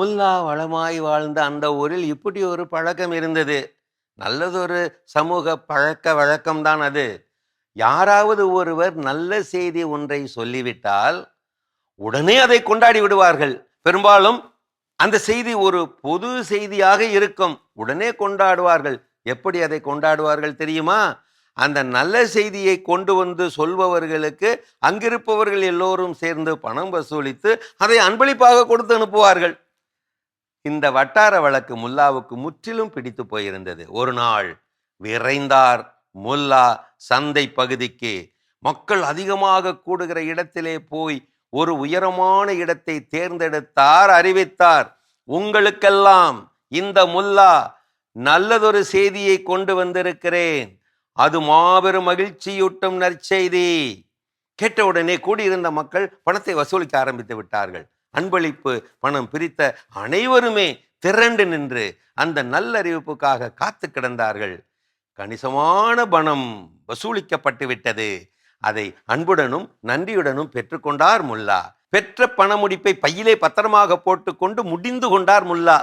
முல்லா வளமாய் வாழ்ந்த அந்த ஊரில் இப்படி ஒரு பழக்கம் இருந்தது. நல்லதொரு சமூக பழக்க வழக்கம்தான் அது. யாராவது ஒருவர் நல்ல செய்தி ஒன்றை சொல்லிவிட்டால் உடனே அதை கொண்டாடி விடுவார்கள். பெரும்பாலும் அந்த செய்தி ஒரு பொது செய்தியாக இருக்கும். உடனே கொண்டாடுவார்கள். எப்படி அதை கொண்டாடுவார்கள் தெரியுமா? அந்த நல்ல செய்தியை கொண்டு வந்து சொல்பவர்களுக்கு அங்கிருப்பவர்கள் எல்லோரும் சேர்ந்து பணம் வசூலித்து அதை அன்பளிப்பாக கொடுத்து அனுப்புவார்கள். இந்த வட்டார வழக்கு முல்லாவுக்கு முற்றிலும் பிடித்து போயிருந்தது. ஒரு நாள் விரைந்தார் முல்லா சந்தை பகுதிக்கு. மக்கள் அதிகமாக கூடுகிற இடத்திலே போய் ஒரு உயரமான இடத்தை தேர்ந்தெடுத்தார் அறிவித்தார். உங்களுக்கெல்லாம் இந்த முல்லா நல்லதொரு செய்தியை கொண்டு வந்திருக்கிறேன். அது மாபெரும் மகிழ்ச்சியூட்டும் நற்செய்தி. கேட்டவுடனே கூடியிருந்த மக்கள் பணத்தை வசூலிக்க ஆரம்பித்து விட்டார்கள். அன்பளிப்பு பணம் பிரித்த அனைவருமே திரண்டு நின்று அந்த நல்லறிவிப்புக்காக காத்து கிடந்தார்கள். கணிசமான பணம் வசூலிக்கப்பட்டு விட்டது. அதை அன்புடனும் நன்றியுடனும் பெற்றுக்கொண்டார் முல்லா. பெற்ற பண முடிப்பை பையிலே பத்திரமாக போட்டுக்கொண்டு முடிந்து கொண்டார் முல்லா.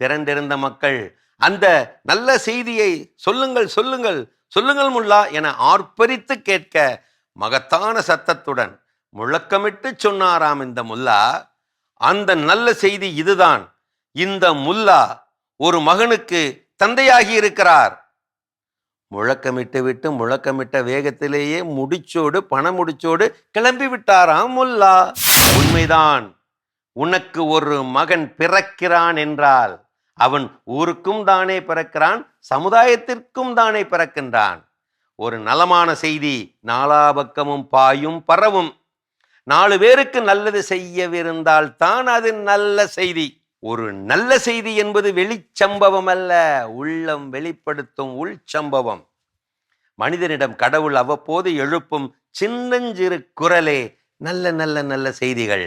திரண்டிருந்த மக்கள் அந்த நல்ல செய்தியை சொல்லுங்கள் சொல்லுங்கள் சொல்லுங்கள் முல்லா என ஆர்ப்பரித்து கேட்க மகத்தான சத்தத்துடன் முழக்கமிட்டு சொன்னாராம் இந்த முல்லா. அந்த நல்ல செய்தி இதுதான். இந்த முல்லா ஒரு மகனுக்கு தந்தையாகி இருக்கிறார். முழக்கமிட்டு விட்டு முழக்கமிட்ட வேகத்திலேயே முடிச்சோடு பண முடிச்சோடு கிளம்பி விட்டாராம் முல்லா. உண்மைதான். உனக்கு ஒரு மகன் பிறக்கிறான் என்றால் அவன் ஊருக்கும் தானே பிறக்கிறான் சமுதாயத்திற்கும் தானே பிறக்கின்றான். ஒரு நலமான செய்தி நாலா பக்கமும் பாயும் பரவும். நாலு பேருக்கு நல்லது செய்யவிருந்தால் தான் அது நல்ல செய்தி. ஒரு நல்ல செய்தி என்பது வெளிச்சம்பவம் அல்ல உள்ளம் வெளிப்படுத்தும் உள் சம்பவம் மனிதனிடம் கடவுள் அவ்வப்போது எழுப்பும் சின்னஞ்சிறு குரலே நல்ல நல்ல நல்ல செய்திகள்.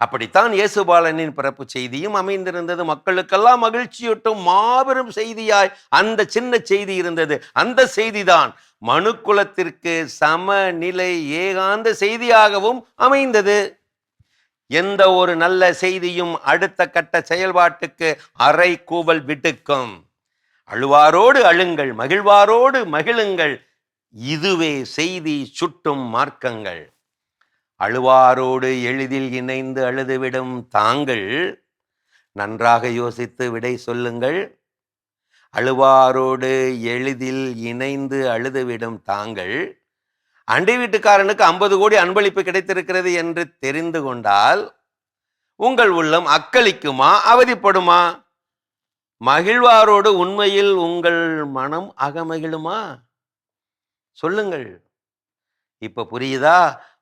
அப்படித்தான் இயேசுபாலனின் பிறப்பு செய்தியும் அமைந்திருந்தது. மக்களுக்கெல்லாம் மகிழ்ச்சியூட்டும் மாபெரும் செய்தியாய் அந்த சின்ன செய்தி இருந்தது. அந்த செய்திதான் மனுக்குலத்திற்கு சமநிலை ஏகாந்த செய்தியாகவும் அமைந்தது. எந்த ஒரு நல்ல செய்தியும் அடுத்த கட்ட செயல்பாட்டுக்கு அரை கூவல் விட்டுக்கும். அழுவாரோடு அழுங்கள் மகிழ்வாரோடு மகிழுங்கள். இதுவே செய்தி சுட்டும் மார்க்கங்கள். அழுவாரோடு எளிதில் இணைந்து அழுதுவிடும் தாங்கள் நன்றாக யோசித்து விடை சொல்லுங்கள். அழுவாரோடு எளிதில் இணைந்து அழுதுவிடும் தாங்கள் அண்டை வீட்டுக்காரனுக்கு ஐம்பது கோடி அன்பளிப்பு கிடைத்திருக்கிறது என்று தெரிந்து கொண்டால் உங்கள் உள்ளம் அக்களிக்குமா அவதிப்படுமா? மகிழ்வாரோடு உண்மையில் உங்கள் மனம் அகமகிழுமா? சொல்லுங்கள். இப்ப புரியுதா?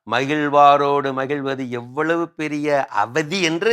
மகிழ்வாரோடு மகிழ்வது எவ்வளவு பெரிய அவதி என்று